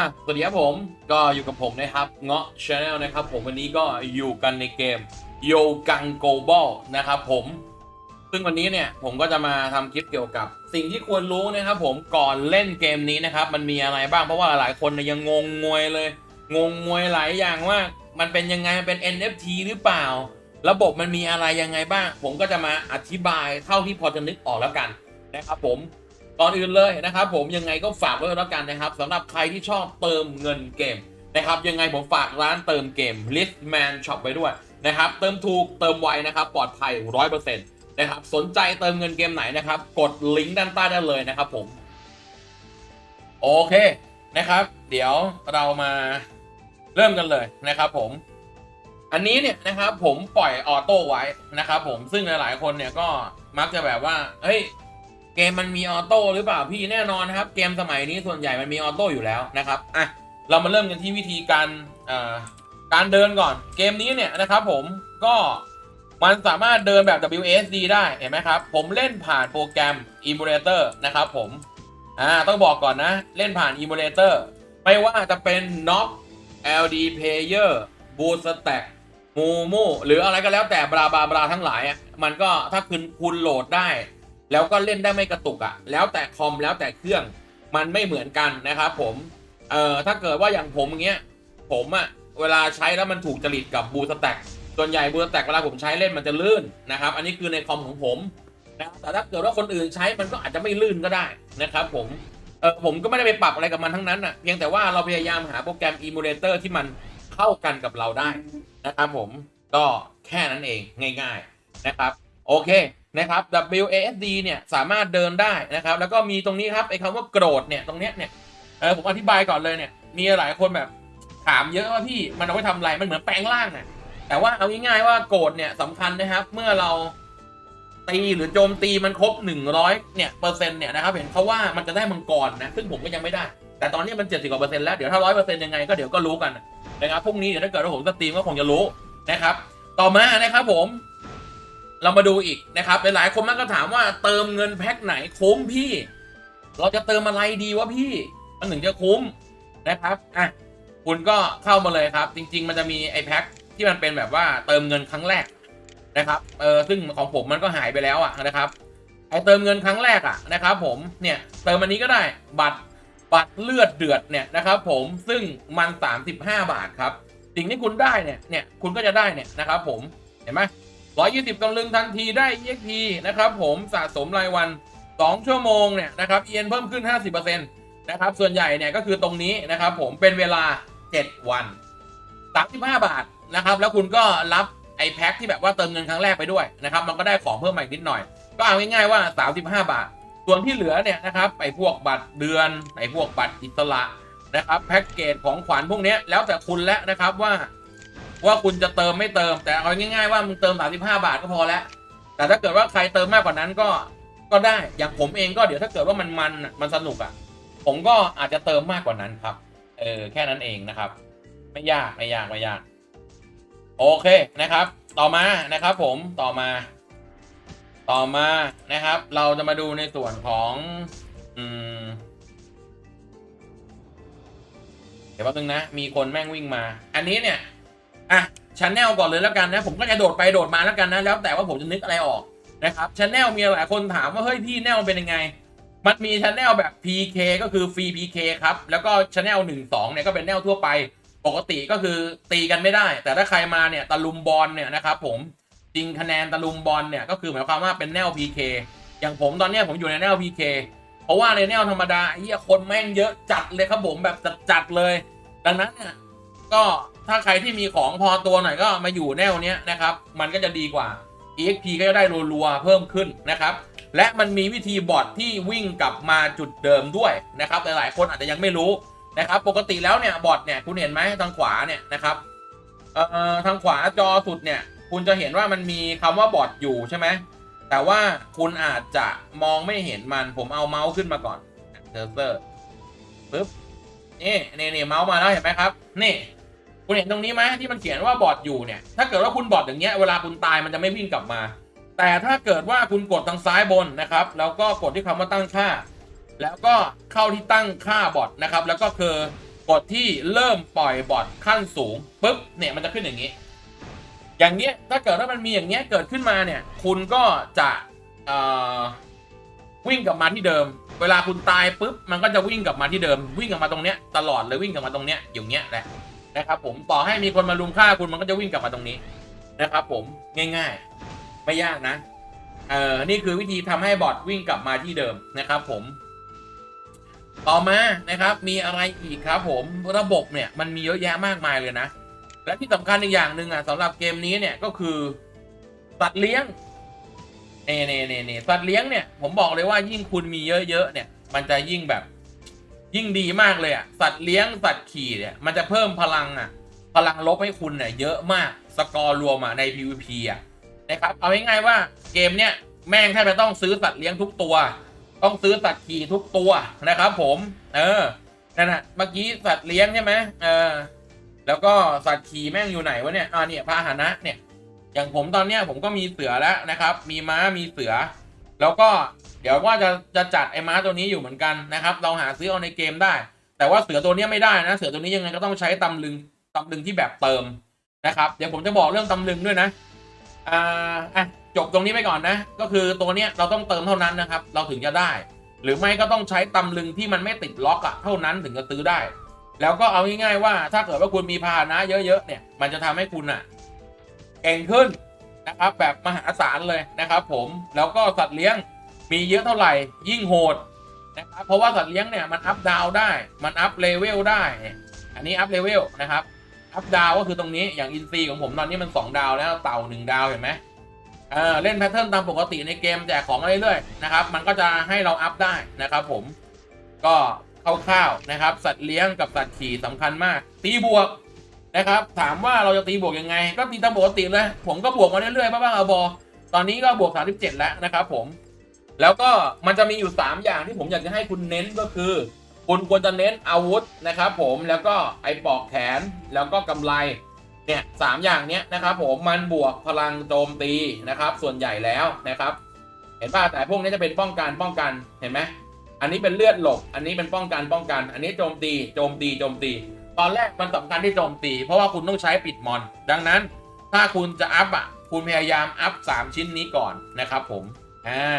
อะสวัสดีครับผมก็อยู่กับผมนะครับเงาะชาแนลนะครับผมวันนี้ก็อยู่กันในเกมโยกังโกบอลนะครับผม ซึ่งวันนี้เนี่ยผมก็จะมาทำคลิปเกี่ยวกับ สิ่งที่ควรรู้นะครับผมก่อนเล่นเกมนี้นะครับ มันมีอะไรบ้างเพราะว่าหลายคนยังงงงวยเลย งงงวยหลายอย่างว่ามันเป็นยังไงมันเป็น NFT หรือเปล่า ระบบมันมีอะไรยังไงบ้าง ผมก็จะมาอธิบายเท่าที่พอจะนึกออกแล้วกันนะครับผม ก่อนอื่นเลยนะครับผมยังไงก็ฝากไว้แล้วกันนะครับสำหรับใครที่ชอบเติมเงินเกมนะครับยังไงผมฝากร้านเติมเกม Listman Shop ไว้ด้วยนะครับเติมถูกเติมไวนะครับปลอดภัย 100%นะครับสนใจเติมเงินเกมไหนนะครับ กดลิงก์ด้านใต้ได้เลยนะครับผม โอเคนะครับ เดี๋ยวเรามาเริ่มกันเลยนะครับผม อันนี้เนี่ยนะครับผมปล่อยออโต้ไว้นะครับผมซึ่งหลายๆคนเนี่ยก็มักจะแบบว่าเฮ้ย เกมมันมีออโต้หรือเปล่าพี่แน่นอนนะครับ เกมสมัยนี้ส่วนใหญ่มันมีออโต้อยู่แล้วนะครับอะเรามาเริ่มกันที่วิธีการเอ่อการเดินก่อน เกมนี้เนี่ยนะครับผมก็มันสามารถเดินแบบ WSD ได้เห็นไหมครับ ผมเล่นผ่านโปรแกรม Emulator นะครับผมอ่าต้องบอกก่อนนะ เล่นผ่าน Emulator ไม่ว่าจะเป็น Knob LD Player Boost Stack มูมูหรืออะไรก็แล้วแต่บราบราบราทั้งหลายมันก็ถ้าคุณคุณโหลดได้ แล้วก็เล่นได้ไม่กระตุกอะ่ะ แล้วแต่คอมแล้วแต่เครื่องมันไม่เหมือนกันนะครับผม เอ่อถ้าเกิดว่าอย่างผมอย่างเงี้ยผมอะ่ะเวลาใช้แล้วมันถูกจริตกับบูสแต็กส่วนใหญ่บูสแต็กเวลาผมใช้เล่นมันจะลื่นนะครับ อันนี้คือในคอมของผมนะแต่ถ้าเกิดว่าคนอื่นใช้มันก็อาจจะไม่ลื่นก็ได้นะครับผมเออผมก็ไม่ได้ไปปรับอะไรกับมันทั้งนั้นอะเพียงแต่ว่าเราพยายามหาโปรแกรม emulator ที่มันเข้ากันกับเราได้นะครับผมก็แค่นั้นเองง่าย ๆนะครับ โอเค นะครับ WASD เนี่ยสามารถเดินได้นะครับ แล้วก็มีตรงนี้ครับไอ้คำว่าโกรธเนี่ยตรงเนี้ยเนี่ยเออผมอธิบายก่อนเลยเนี่ยมีหลายคนแบบถามเยอะว่าพี่มันเอาไว้ทำอะไรมันเหมือนแปลงร่างน่ะแต่ว่าเอาง่ายๆว่าโกรธเนี่ยสำคัญนะครับ เมื่อเราตีหรือโจมตีมันครบ 100เนี่ยเปอร์เซ็นต์เนี่ยนะครับเห็นเขาว่ามันจะได้มังกรนะซึ่งผมก็ยังไม่ได้ แต่ตอนนี้มัน70กว่าเปอร์เซ็นต์แล้วเดี๋ยวถ้าร้อยเปอร์เซ็นต์ยังไงก็เดี๋ยวก็รู้กันนะครับพรุ่งนี้เดี๋ยวถ้าเกิดว่าผมสตรีมก็คงจะรู้นะครับ ต่อมานะครับผม เรามาดูอีกนะครับหลายๆคนมันก็ถามว่าเติมเงินแพ็คไหนคุ้มพี่ เราจะเติมอะไรดีวะพี่ มันถึงจะคุ้มนะครับอะคุณก็เข้ามาเลยครับ จริง ๆ มันจะมีไอ้แพ็คที่มันเป็นแบบว่าเติมเงินครั้งแรกนะครับเออซึ่งของผมมันก็หายไปแล้วอะนะครับไอเติมเงินครั้งแรกอะนะครับ ผมเนี่ยเติมอันนี้ก็ได้บัตรบัตรเลือดเดือดเนี่ยนะครับ ผมซึ่งมัน 35 บาทครับ สิ่งที่คุณได้เนี่ยเนี่ยคุณก็จะได้เนี่ยนะครับ ผมเห็นไหม 120ตำลึงทันทีได้ EXP นะครับผมสะสมรายวัน 2 ชั่วโมงเนี่ยนะครับเอ็นเพิ่มขึ้น 50%นะครับส่วนใหญ่เนี่ยก็คือตรงนี้นะครับผมเป็นเวลา 7 วัน 35 บาทนะครับแล้วคุณก็รับไอแพ็คที่แบบว่าเติมเงินครั้งแรกไปด้วยนะครับมันก็ได้ของเพิ่มมาอีกนิดหน่อย ก็เอาง่ายๆว่า 35 บาท ส่วนที่เหลือเนี่ยนะครับไอพวกบัตรเดือนไอพวกบัตรอิสระนะครับแพ็กเกจของขวัญพวกนี้แล้วแต่คุณแล้วนะครับว่า ว่าคุณจะเติมไม่เติม แต่เอาง่ายๆว่ามึงเติม 35 บาทก็พอแล้ว แต่ถ้าเกิดว่าใครเติมมากกว่านั้นก็ก็ได้อย่างผมเองก็เดี๋ยวถ้าเกิดว่ามันมันมันสนุกอะ ผมก็อาจจะเติมมากกว่านั้นครับ เออแค่นั้นเองนะครับ ไม่ยากไม่ยากไม่ยาก โอเคนะครับ ต่อมานะครับ ผมต่อมา ต่อมานะครับ เราจะมาดูในส่วนของอืมเดี๋ยวแป๊บนึงนะ มีคนแม่งวิ่งมา อันนี้เนี่ย อะชแนลก่อนเลยแล้วกันนะ ผมก็จะโดดไปโดดมาแล้วกันนะ แล้วแต่ว่าผมจะนึกอะไรออกนะครับชแนลมีหลายคนถามว่าเฮ้ยพี่แนลเป็นยังไง มันมีชแนลแบบ PK ก็คือฟรี PK ครับ แล้วก็ชแนลหนึ่งสองเนี่ยก็เป็นแนวทั่วไป ปกติก็คือตีกันไม่ได้ แต่ถ้าใครมาเนี่ยตะลุมบอลเนี่ยนะครับผมจริงคะแนนตะลุมบอลเนี่ยก็คือหมายความว่าเป็นแนว PK อย่างผมตอนนี้ผมอยู่ในแนว PK เพราะว่าในแนวธรรมดาเหี้ยคนแม่งเยอะจัดเลยครับผมแบบจัดๆเลย ดังนั้นเนี่ยก็ ถ้าใครที่มีของพอตัวหน่อยก็มาอยู่แนวเนี้ยนะครับ มันก็จะดีกว่า EXP ก็จะได้รัวๆเพิ่มขึ้นนะครับ และมันมีวิธีบอทที่วิ่งกลับมาจุดเดิมด้วยนะครับ หลายๆ คนอาจจะยังไม่รู้นะครับ ปกติแล้วเนี่ยบอทเนี่ยคุณเห็นไหมทางขวาเนี่ยนะครับเอ่อทางขวาจอสุดเนี่ยคุณจะเห็นว่ามันมีคำว่าบอทอยู่ใช่ไหมแต่ว่าคุณอาจจะมองไม่เห็นมันผมเอาเมาส์ขึ้นมาก่อนเซอร์เซอร์ปึ๊บนี่นี่นี่เมาส์มาแล้วเห็นไหมครับ นี่ คุณเห็นตรงนี้ไหมที่มันเขียนว่าบอทอยู่เนี่ยถ้าเกิดว่าคุณบอทอย่างเงี้ยเวลาคุณตายมันจะไม่วิ่งกลับมา แต่ถ้าเกิดว่าคุณกดทางซ้ายบนนะครับ แล้วก็กดที่คำว่าตั้งค่า แล้วก็เข้าที่ตั้งค่าบอทนะครับ แล้วก็คือกดที่เริ่มปล่อยบอทขั้นสูงปุ๊บเนี่ยมันจะขึ้นอย่างนี้ อย่างเงี้ยถ้าเกิดว่ามันมีอย่างเงี้ยเกิดขึ้นมาเนี่ยคุณก็จะวิ่งกลับมาที่เดิม เวลาคุณตายปุ๊บมันก็จะวิ่งกลับมาที่เดิม วิ่งกลับมาตรงเนี้ยตลอดเลยวิ่งกลับมาตรงเนี้ยอย่างเงี้ยแหละ นะครับผมต่อให้มีคนมาลุมฆ่าคุณมันก็จะวิ่งกลับมาตรงนี้นะครับผมง่ายๆ ไม่ยากนะเอ่อนี่คือวิธีทำให้บอทวิ่งกลับมาที่เดิมนะครับผม ต่อมานะครับ มีอะไรอีกครับผมระบบเนี่ยมันมีเยอะแยะมากมายเลยนะ และที่สำคัญอีกอย่างหนึ่งอะสำหรับเกมนี้เนี่ยก็คือสัตว์เลี้ยงเน่เน่เน่เน่สัตว์เลี้ยงเนี่ยผมบอกเลยว่ายิ่งคุณมีเยอะๆเนี่ย มันจะยิ่งแบบ ยิ่งดีมากเลยอะสัตว์เลี้ยงสัตว์ขี่เนี่ยมันจะเพิ่มพลังอะ พลังลบให้คุณเนี่ยเยอะมากสกอร์รวมอะใน PVP อะนะครับเอาง่ายๆว่าเกมเนี่ยแม่งแทบจะต้องซื้อสัตว์เลี้ยงทุกตัว ต้องซื้อสัตว์ขี่ทุกตัวนะครับผม เออนั่นนะเมื่อกี้สัตว์เลี้ยงใช่ไหมเออแล้วก็สัตว์ขี่แม่งอยู่ไหนวะเนี่ยอ่าเนี่ยพาหนะเนี่ยอย่างผมตอนเนี้ยผมก็มีเสือแล้วนะครับ มีม้ามีเสือ แล้วก็ เดี๋ยวว่าจะจะจัดไอ้ม้าตัวนี้อยู่เหมือนกันนะครับ เราหาซื้อเอาในเกมได้ แต่ว่าเสือตัวนี้ไม่ได้นะ เสือตัวนี้ยังไงก็ต้องใช้ตำลึงตำลึงที่แบบเติมนะครับ เดี๋ยวผมจะบอกเรื่องตำลึงด้วยนะอ่าอะจบตรงนี้ไปก่อนนะ ก็คือตัวเนี้ยเราต้องเติมเท่านั้นนะครับ เราถึงจะได้ หรือไม่ก็ต้องใช้ตำลึงที่มันไม่ติดล็อกอะเท่านั้นถึงจะซื้อได้ แล้วก็เอาง่ายๆว่าถ้าเกิดว่าคุณมีพาหนะเยอะๆเนี่ยมันจะทำให้คุณอะเก่งขึ้นนะครับแบบมหาศาลเลยนะครับ ผมแล้วก็สัตว์เลี้ยง มีเยอะเท่าไหร่ยิ่งโหดนะครับเพราะว่าสัตว์เลี้ยงเนี่ยมันอัพดาวได้ มันอัพเลเวลได้ อันนี้อัพเลเวลนะครับ อัพดาวก็คือตรงนี้อย่างอินซีของผมตอนนี้มัน 2 ดาวแล้วเต่า 1 ดาวเห็นไหมเออเล่นแพทเทิร์นตามปกติในเกมแจกของมาเรื่อยๆนะครับ มันก็จะให้เราอัพได้นะครับผมก็คร่าวๆนะครับ สัตว์เลี้ยงกับสัตว์ขี่สำคัญมาก ตีบวกนะครับ ถามว่าเราจะตีบวกยังไง ก็ตีตามปกติเลยผมก็บวกมาเรื่อยๆบ้างๆเอาบอตอนนี้ก็บวก 37 แล้วนะครับผม แล้วก็มันจะมีอยู่ 3 อย่างที่ผมอยากจะให้คุณเน้นก็คือ คุณควรจะเน้นอาวุธนะครับผมแล้วก็ไอ้ปอกแขนแล้วก็กำไรเนี่ยสามอย่างเนี้ยนะครับผมมันบวกพลังโจมตีนะครับส่วนใหญ่แล้วนะครับ เห็นป่ะแต่พวกนี้จะเป็นป้องกันป้องกันเห็นไหมอันนี้เป็นเลือดหลบ อันนี้เป็นป้องกันป้องกัน อันนี้โจมตีโจมตีโจมตี ตอนแรกมันสำคัญที่โจมตี เพราะว่าคุณต้องใช้ปิดมอน ดังนั้นถ้าคุณจะอัพอะคุณพยายามอัพ3ชิ้นนี้ก่อนนะครับผมอ่า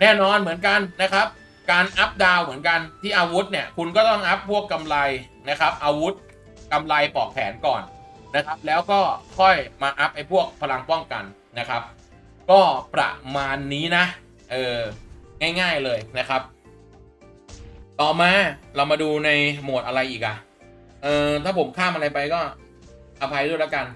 แน่นอนเหมือนกันนะครับ การอัพดาวเหมือนกันที่อาวุธเนี่ยคุณก็ต้องอัพพวกกำไรนะครับ อาวุธกำไรปอกแขนก่อนนะครับ แล้วก็ค่อยมาอัพไอ้พวกพลังป้องกันนะครับ ก็ประมาณนี้นะเออง่ายๆเลยนะครับ ต่อมาเรามาดูในโหมดอะไรอีกอะเออถ้าผมข้ามอะไรไปก็อภัยด้วยแล้วกัน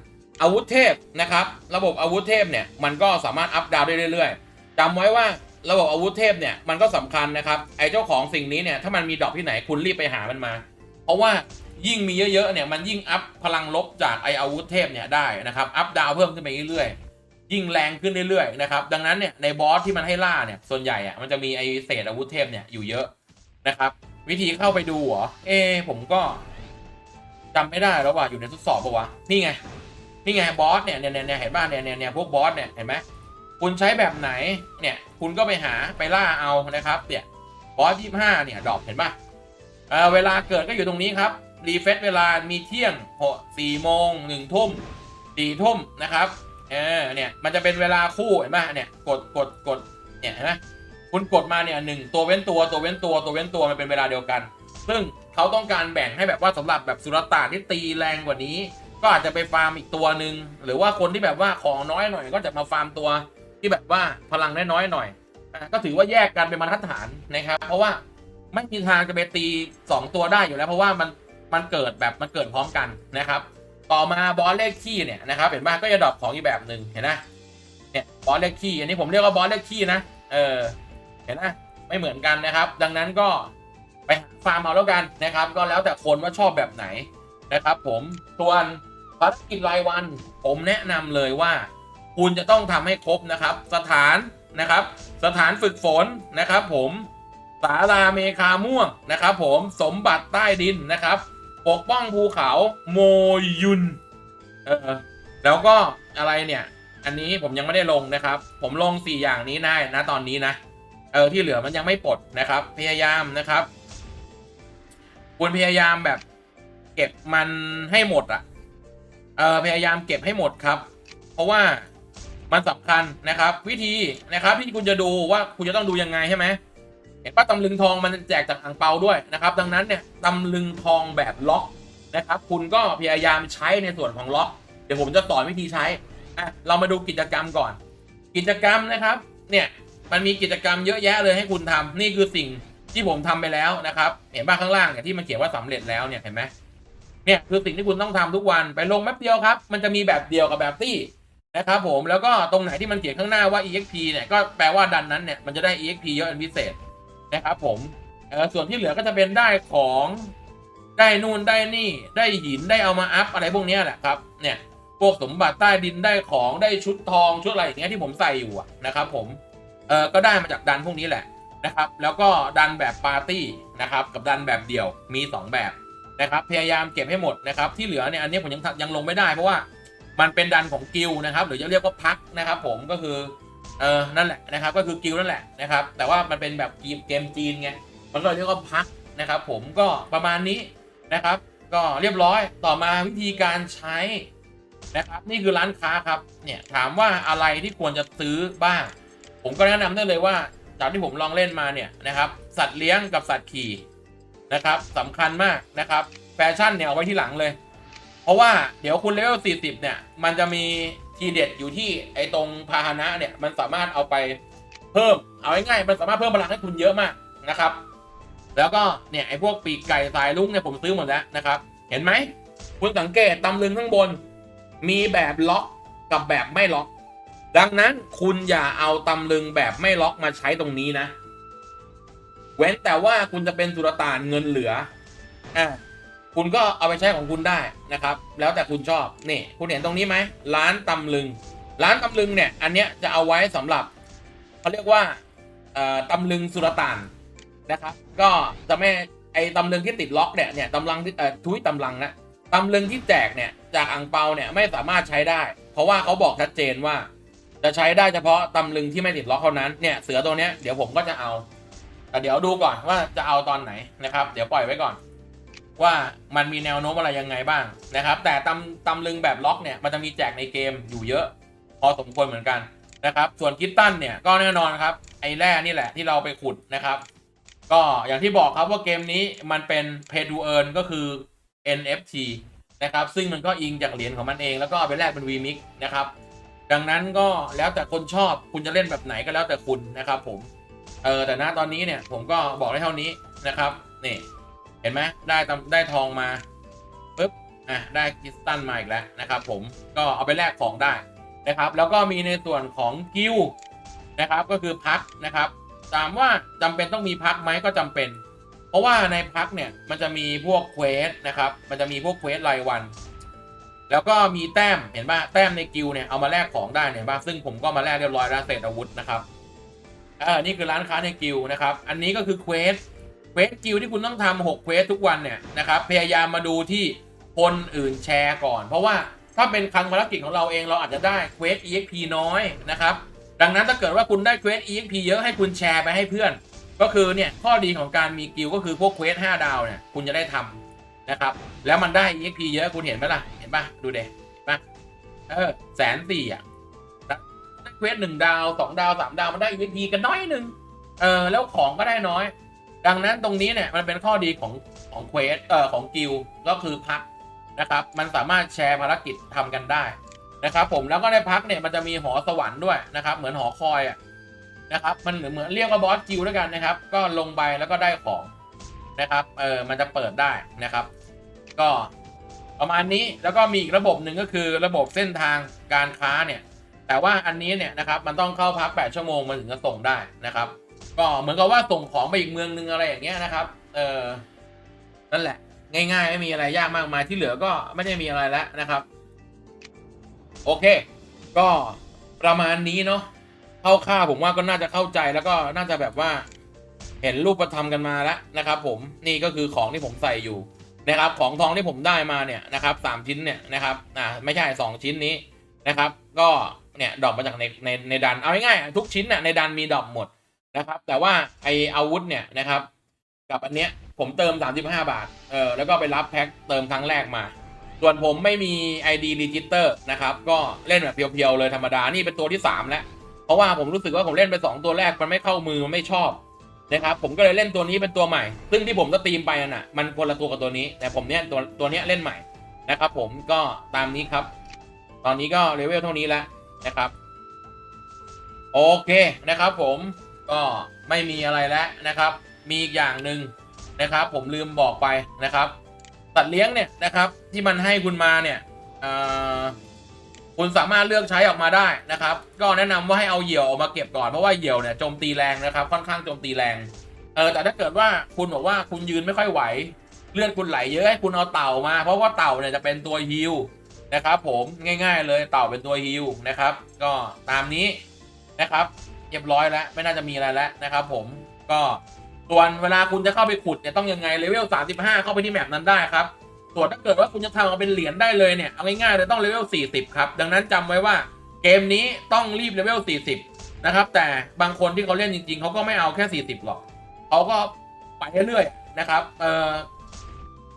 อาวุธเทพนะครับ ระบบอาวุธเทพเนี่ยมันก็สามารถอัพดาวได้เรื่อยๆจำไว้ว่า ระบบอาวุธเทพเนี่ยมันก็สำคัญนะครับไอ้เจ้าของสิ่งนี้เนี่ยถ้ามันมีดอกที่ไหนคุณรีบไปหามันมา เพราะว่ายิ่งมีเยอะๆเนี่ยมันยิ่งอัพพลังลบจากไออาวุธเทพเนี่ยได้นะครับอัพดาวเพิ่มขึ้นไปเรื่อยๆยิ่งแรงขึ้นเรื่อยๆนะครับดังนั้นเนี่ยในบอสที่มันให้ล่าเนี่ยส่วนใหญ่อะมันจะมีไอเศษอาวุธเทพเนี่ยอยู่เยอะนะครับ วิธีเข้าไปดูเหรอเอผมก็จำไม่ได้แล้วว่าอยู่ในทดสอบปะวะนี่ไงนี่ไงบอสเนี่ยเนี่ยเนี่ยเห็นป่ะเนี่ยเนี่ยเนี่ยพวกบอสเนี่ยเห็นไหม คุณใช้แบบไหนเนี่ยคุณก็ไปหาไปล่าเอานะครับเนี่ยบอสยี่ห้าเนี่ยดอปเห็นป่ะเออเวลาเกิดก็อยู่ตรงนี้ครับรีเฟซเวลามีเที่ยงหกสี่โมงหนึ่งทุ่มสี่ทุ่มนะครับเออเนี่ยมันจะเป็นเวลาคู่เห็นไหมเนี่ยกดกดกดเนี่ยเห็นไหมคุณกดมาเนี่ยหนึ่งตัวเว้นตัวตัวเว้นตัวตัวเว้นตัวมันเป็นเวลาเดียวกัน ซึ่งเขาต้องการแบ่งให้แบบว่าสำหรับแบบสุรตานที่ตีแรงกว่านี้ ก็อาจจะไปฟาร์มอีกตัวหนึ่งหรือว่าคนที่แบบว่าของน้อยหน่อยก็จะมาฟาร์มตัว ที่แบบว่าพลังน้อยๆหน่อย ก็ถือว่าแยกกันเป็นบรรทัดฐานนะครับ เพราะว่าไม่มีทางจะไปตีสองตัวได้อยู่แล้ว เพราะว่ามันมันเกิดแบบมันเกิดพร้อมกันนะครับ ต่อมาบอสเลขขี้เนี่ยนะครับเห็นป่ะก็จะดรอปของอีกแบบหนึ่งเห็นไหมเนี่ยบอสเลขขี้อันนี้ผมเรียกว่าบอสเลขขี้นะเออเห็นไหมไม่เหมือนกันนะครับ ดังนั้นก็ไปฟาร์มเอาแล้วกันนะครับ ก็แล้วแต่คนว่าชอบแบบไหนนะครับ ผมส่วนภารกิจรายวัน ผมแนะนำเลยว่า คุณจะต้องทำให้ครบนะครับ สถานนะครับ สถานฝึกฝนนะครับ ผมสาราเมคาม่วงนะครับ ผมสมบัติใต้ดินนะครับ ปกป้องภูเขาโมยุนเออแล้วก็อะไรเนี่ย อันนี้ผมยังไม่ได้ลงนะครับ ผมลง 4 อย่างนี้ได้นะตอนนี้นะเออที่เหลือมันยังไม่ปลดนะครับ พยายามนะครับคุณพยายามแบบเก็บมันให้หมดอะ เออพยายามเก็บให้หมดครับ เพราะว่า มันสำคัญนะครับ วิธีนะครับที่คุณจะดูว่าคุณจะต้องดูยังไงใช่ไหมเห็นป่ะตำลึงทองมันแจกจากอ่างเปาด้วยนะครับ ดังนั้นเนี่ยตำลึงทองแบบล็อกนะครับ คุณก็พยายามใช้ในส่วนของล็อก เดี๋ยวผมจะสอนวิธีใช้อะเรามาดูกิจกรรมก่อน กิจกรรมนะครับ เนี่ยมันมีกิจกรรมเยอะแยะเลยให้คุณทำนี่คือสิ่งที่ผมทำไปแล้วนะครับ เห็นป่ะข้างล่างเนี่ยที่มันเขียนว่าสำเร็จแล้วเนี่ยเห็นไหมเนี่ยคือสิ่งที่คุณต้องทำทุกวันไปลงแป๊บเดียวครับ มันจะมีแบบเดียวกับแบบที่ นะครับผมแล้วก็ตรงไหนที่มันเขียนข้างหน้าว่า exp เนี่ยก็แปลว่าดันนั้นเนี่ยมันจะได้ exp เยอะเป็นพิเศษนะครับผมเออส่วนที่เหลือก็จะเป็นได้ของได้นู่นได้นี่ได้หินได้เอามาอัพอะไรพวกนี้แหละครับเนี่ยพวกสมบัติใต้ดินได้ของได้ชุดทองชุดอะไรอย่างเงี้ยที่ผมใส่อยู่นะครับผมเออก็ได้มาจากดันพวกนี้แหละนะครับ แล้วก็ดันแบบปาร์ตี้นะครับกับดันแบบเดี่ยวมี 2 แบบนะครับพยายามเก็บให้หมดนะครับที่เหลือเนี่ยอันนี้ผมยังยังลงไม่ได้เพราะว่า มันเป็นดันของกิลนะครับหรือจะเรียกว่าพักนะครับ ผมก็คือเออนั่นแหละนะครับ ก็คือกิลนั่นแหละนะครับ แต่ว่ามันเป็นแบบเกมจีนไงมันก็เรียกว่าพักนะครับ ผมก็ประมาณนี้นะครับ ก็เรียบร้อยต่อมาวิธีการใช้นะครับ นี่คือร้านค้าครับเนี่ยถามว่าอะไรที่ควรจะซื้อบ้าง ผมก็แนะนำได้เลยว่าจากที่ผมลองเล่นมาเนี่ยนะครับ สัตว์เลี้ยงกับสัตว์ขี่นะครับสำคัญมากนะครับ แฟชั่นเนี่ยเอาไว้ที่หลังเลย เพราะว่าเดี๋ยวคุณเลเวล40 เนี่ย มันจะมีทีเด็ดอยู่ที่ไอ้ตรงพาหนะเนี่ย มันสามารถเอาไปเพิ่ม เอาง่ายๆมันสามารถเพิ่มพลังให้คุณเยอะมากนะครับ แล้วก็เนี่ยไอ้พวกปีกไก่สายลุงเนี่ยผมซื้อหมดแล้วนะครับ เห็นไหมคุณสังเกตตำลึงข้างบน มีแบบล็อกกับแบบไม่ล็อก ดังนั้นคุณอย่าเอาตำลึงแบบไม่ล็อกมาใช้ตรงนี้นะ เว้นแต่ว่าคุณจะเป็นสุรต่านเงินเหลืออ่า คุณก็เอาไปใช้ของคุณได้นะครับ แล้วแต่คุณชอบนี่คุณเห็นตรงนี้ไหมร้านตำลึง ร้านตำลึงเนี่ยอันเนี้ยจะเอาไว้สำหรับเขาเรียกว่าเอ่อตำลึงสุรต่านนะครับ ก็จะไม่ไอตำลึงที่ติดล็อกเนี่ยเนี่ยตำลังที่เอ่อทุยตำลังนะตำลึงที่แจกเนี่ยจากอ่างเปาเนี่ยไม่สามารถใช้ได้ เพราะว่าเขาบอกชัดเจนว่า จะใช้ได้เฉพาะตำลึงที่ไม่ติดล็อกเท่านั้นเนี่ยเสือตัวเนี้ยเดี๋ยวผมก็จะเอา แต่เดี๋ยวดูก่อนว่าจะเอาตอนไหนนะครับ เดี๋ยวปล่อยไว้ก่อน ว่ามันมีแนวโน้มอะไรยังไงบ้างนะครับ แต่ตำตำลึงแบบล็อกเนี่ยมันจะมีแจกในเกมอยู่เยอะ พอสมควรเหมือนกันนะครับ ส่วนคิตตันเนี่ยก็แน่นอนครับไอ้แร่นี่แหละที่เราไปขุดนะครับ ก็อย่างที่บอกครับว่าเกมนี้มันเป็น pay to earn ก็คือ NFT นะครับซึ่งมันก็อิงจากเหรียญของมันเอง แล้วก็เอาไปแลกเป็น VMix นะครับ ดังนั้นก็แล้วแต่คนชอบคุณจะเล่นแบบไหนก็แล้วแต่คุณนะครับผมเออแต่ณตอนนี้เนี่ยผมก็บอกได้เท่านี้นะครับนี่ เห็นไหมได้ได้ทองมาปุ๊บอะได้คริสตัลมาอีกแล้วนะครับ ผมก็เอาไปแลกของได้นะครับ แล้วก็มีในส่วนของกิลนะครับ ก็คือพักนะครับถามว่าจำเป็นต้องมีพักไหมก็จำเป็น เพราะว่าในพักเนี่ยมันจะมีพวกเควสนะครับ มันจะมีพวกเควสรายวัน แล้วก็มีแต้มเห็นป่ะแต้มในกิลเนี่ยเอามาแลกของได้เห็นป่ะซึ่งผมก็มาแลกเรียบร้อยแล้วเศษอาวุธนะครับเออนี่คือร้านค้าในกิลนะครับ อันนี้ก็คือเควส เควสกิลที่คุณต้องทำหกเควสทุกวันเนี่ยนะครับพยายามมาดูที่คนอื่นแชร์ก่อน เพราะว่าถ้าเป็นครั้งภารกิจของเราเองเราอาจจะได้เควส exp น้อยนะครับดังนั้นถ้าเกิดว่าคุณได้เควส exp เยอะให้คุณแชร์ไปให้เพื่อน ก็คือเนี่ยข้อดีของการมีกิลก็คือพวกเควส5ดาวเนี่ยคุณจะได้ทำนะครับแล้วมันได้ exp เยอะคุณเห็นไหมล่ะเห็นปะดูเด็เห็นปะเออแสนสี่อะเควสหนึ่งดาวสองดาวสามดาวมันได้ EXP กันน้อยหนึ่งเออแล้วของก็ได้น้อย ดังนั้นตรงนี้เนี่ยมันเป็นข้อดีของของเควสเอ่อของกิลก็คือพักนะครับ มันสามารถแชร์ภารกิจทำกันได้นะครับผมแล้วก็ในพักเนี่ยมันจะมีหอสวรรค์ด้วยนะครับ เหมือนหอคอยอะนะครับมันเหมือนเหมือนเรียกว่าบอสกิลด้วยกันนะครับ ก็ลงไปแล้วก็ได้ของนะครับเออมันจะเปิดได้นะครับ ก็ประมาณนี้แล้วก็มีอีกระบบหนึ่งก็คือระบบเส้นทางการค้าเนี่ย แต่ว่าอันนี้เนี่ยนะครับมันต้องเข้าพัก 8 ชั่วโมงมันถึงจะส่งได้นะครับ ก็เหมือนกับว่าส่งของไปอีกเมืองนึงอะไรอย่างเงี้ยนะครับ เออนั่นแหละ ง่ายๆไม่มีอะไรยากมากมายที่เหลือก็ไม่ได้มีอะไรแล้วนะครับ โอเค ก็ประมาณนี้เนาะเข้าค่าผมว่าก็น่าจะเข้าใจแล้วก็น่าจะแบบว่า เห็นรูปธรรมกันมาแล้วนะครับ ผมนี่ก็คือของที่ผมใส่อยู่นะครับ ของทองที่ผมได้มาเนี่ยนะครับสามชิ้นเนี่ยนะครับอ่าไม่ใช่สองชิ้นนี้นะครับ ก็เนี่ยดรอปมาจากในในในดันเอาง่ายๆทุกชิ้นน่ะในดันมีดรอปหมด นะครับ แต่ว่าไออาวุธเนี่ยนะครับ กับอันเนี้ยผมเติม 35 บาท เออแล้วก็ไปรับแพ็คเติมครั้งแรกมา ส่วนผมไม่มี ID Register นะครับ ก็เล่นแบบเพียวๆเลยธรรมดา นี่เป็นตัวที่ 3 แล้ว เพราะว่าผมรู้สึกว่าผมเล่นไป 2 ตัวแรกมันไม่เข้ามือมันไม่ชอบนะครับ ผมก็เลยเล่นตัวนี้เป็นตัวใหม่ ซึ่งที่ผมสตรีมไปน่ะ มันคนละตัวกับตัวนี้ แต่ผมเนี้ยตัวตัวเนี้ยเล่นใหม่นะครับ ผมก็ตามนี้ครับ ตอนนี้ก็เลเวลเท่านี้แล้วนะครับ โอเคนะครับผม ก็ไม่มีอะไรแล้วนะครับ มีอีกอย่างหนึ่งนะครับ ผมลืมบอกไปนะครับสัตว์เลี้ยงเนี่ยนะครับ ที่มันให้คุณมาเนี่ยคุณสามารถเลือกใช้ออกมาได้นะครับ ก็แนะนำว่าให้เอาเหยี่ยวออกมาเก็บก่อนเพราะว่าเหยี่ยวเนี่ยโจมตีแรงนะครับ ค่อนข้างโจมตีแรงเออแต่ถ้าเกิดว่าคุณบอกว่าคุณยืนไม่ค่อยไหว เลือดคุณไหลเยอะให้คุณเอาเต่ามา เพราะว่าเต่าเนี่ยจะเป็นตัวฮิลนะครับ ผมง่าย ๆ เลยเต่าเป็นตัวฮิลนะครับ ก็ตามนี้นะครับ รียบร้อยแล้วไม่น่าจะมีอะไรแล้วนะครับผมก็ส่วนเวลาคุณจะเข้าไปขุดเนี่ยต้องยังไงเลเวล 35 เข้าไปที่แมปนั้นได้ครับส่วนถ้าเกิดว่าคุณจะทำเอาเป็นเหรียญได้เลยเนี่ยเอาง่ายๆเลยต้องเลเวล 40 ครับ ดังนั้นจำไว้ว่าเกมนี้ต้องรีบเลเวล 40 นะครับ แต่บางคนที่เขาเล่นจริง ๆ เขาก็ไม่เอาแค่ 40 หรอกเขาก็ไปเรื่อยๆนะครับเออ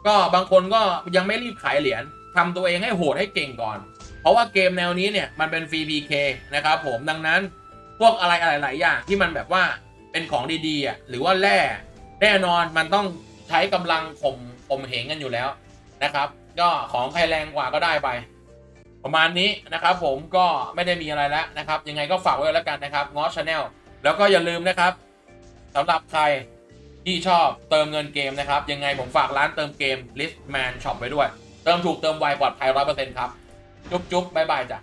ก็บางคนก็ยังไม่รีบขายเหรียญทำตัวเองให้โหดให้เก่งก่อน เพราะว่าเกมแนวนี้เนี่ยมันเป็นฟรี PK นะครับผมดังนั้น พวกอะไรอะไรหลายอย่างที่มันแบบว่าเป็นของดีๆอะหรือว่าแร่แน่นอนมันต้องใช้กำลังข่มข่มเหงกันอยู่แล้วนะครับ ก็ของใครแรงกว่าก็ได้ไป ประมาณนี้นะครับ ผมก็ไม่ได้มีอะไรแล้วนะครับ ยังไงก็ฝากไว้แล้วกันนะครับง้อชาแนลแล้วก็อย่าลืมนะครับสำหรับใครที่ชอบเติมเงินเกมนะครับ ยังไงผมฝากร้านเติมเกม Listman Shop ไว้ด้วย เติมถูกเติมไวปลอดภัยร้อยเปอร์เซ็นต์ครับ จุ๊บจุ๊บบายบายจ้ะ